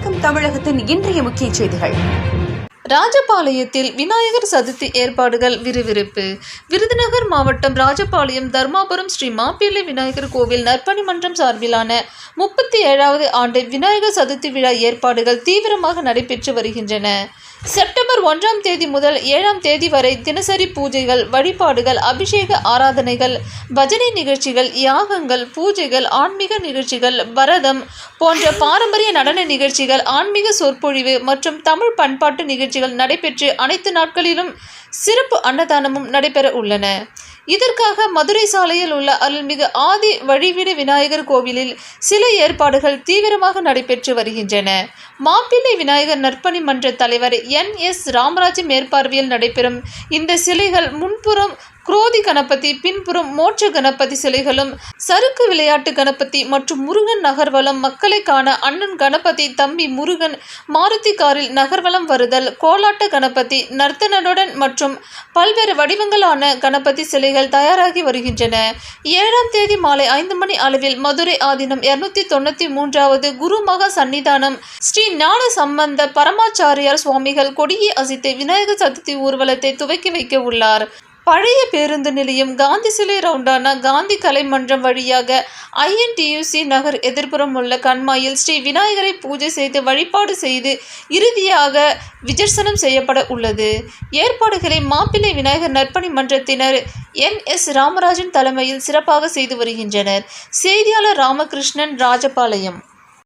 தமிழகத்தின் இன்றைய முக்கிய செய்திகள். ராஜபாளையத்தில் விநாயகர் சதுர்த்தி ஏற்பாடுகள் விறுவிறுப்பு. விருதுநகர் மாவட்டம் ராஜபாளையம் தர்மாபுரம் ஸ்ரீ மாப்பிள்ளை விநாயகர் கோவில் நற்பணி மன்றம் சார்பிலான முப்பத்தி ஏழாவது ஆண்டு விநாயகர் சதுர்த்தி விழா ஏற்பாடுகள் தீவிரமாக நடைபெற்று வருகின்றன. செப்டம்பர் ஒன்றாம் தேதி முதல் ஏழாம் தேதி வரை தினசரி பூஜைகள் வழிபாடுகள் அபிஷேக ஆராதனைகள் பஜனை நிகழ்ச்சிகள் யாகங்கள் பூஜைகள் ஆன்மீக நிகழ்ச்சிகள் பரதம் போன்ற பாரம்பரிய நடன நிகழ்ச்சிகள் ஆன்மீக சொற்பொழிவு மற்றும் தமிழ் பண்பாட்டு நிகழ்ச்சிகள் நடைபெற்று அனைத்து நாட்களிலும் சிறப்பு அன்னதானமும் நடைபெற உள்ளன. இதற்காக மதுரை சாலையில் உள்ள அருள்மிகு ஆதி வழிவிடு விநாயகர் கோவிலில் சில ஏற்பாடுகள் தீவிரமாக நடைபெற்று வருகின்றன. மாப்பிள்ளை விநாயகர் நற்பணி மன்ற தலைவர் என் எஸ் ராமராஜ் மேற்பார்வையில் நடைபெறும் இந்த சிலைகள் முன்புறம் குரோதி கணபதி பின்புறம் மோட்ச கணபதி சிலைகளும் சறுக்கு விளையாட்டு கணபதி மற்றும் முருகன் நகர்வலம் மக்களை காண அண்ணன் கணபதி தம்பி முருகன் மாருதி காரில் நகர்வலம் வருதல் கோலாட்ட கணபதி நர்த்தனனுடன் மற்றும் பல்வேறு வடிவங்களான கணபதி சிலைகள் தயாராகி வருகின்றன. ஏழாம் தேதி மாலை ஐந்து மணி அளவில் மதுரை ஆதீனம் இருநூத்தி தொண்ணூத்தி மூன்றாவது குருமக சன்னிதானம் ஸ்ரீ ஞான சம்பந்த பரமாச்சாரியார் சுவாமிகள் கொடியை அசைத்து விநாயகர் சதுர்த்தி ஊர்வலத்தை துவக்கி வைக்க உள்ளார். பழைய பேருந்து நிலையம் காந்தி சிலை ரவுண்டான காந்தி கலை மன்றம் வழியாக ஐஎன்டியூசி நகர் எதிர்ப்புறம் உள்ள கண்மாயில் ஸ்ரீ விநாயகரை பூஜை செய்து வழிபாடு செய்து இறுதியாக விஜர்சனம் செய்யப்பட உள்ளது. ஏற்பாடுகளை மாப்பிள்ளை விநாயகர் நற்பணி மன்றத்தினர் என் எஸ் ராமராஜன் தலைமையில் சிறப்பாக செய்து வருகின்றனர். செய்தியாளர் ராமகிருஷ்ணன் ராஜபாளையம்.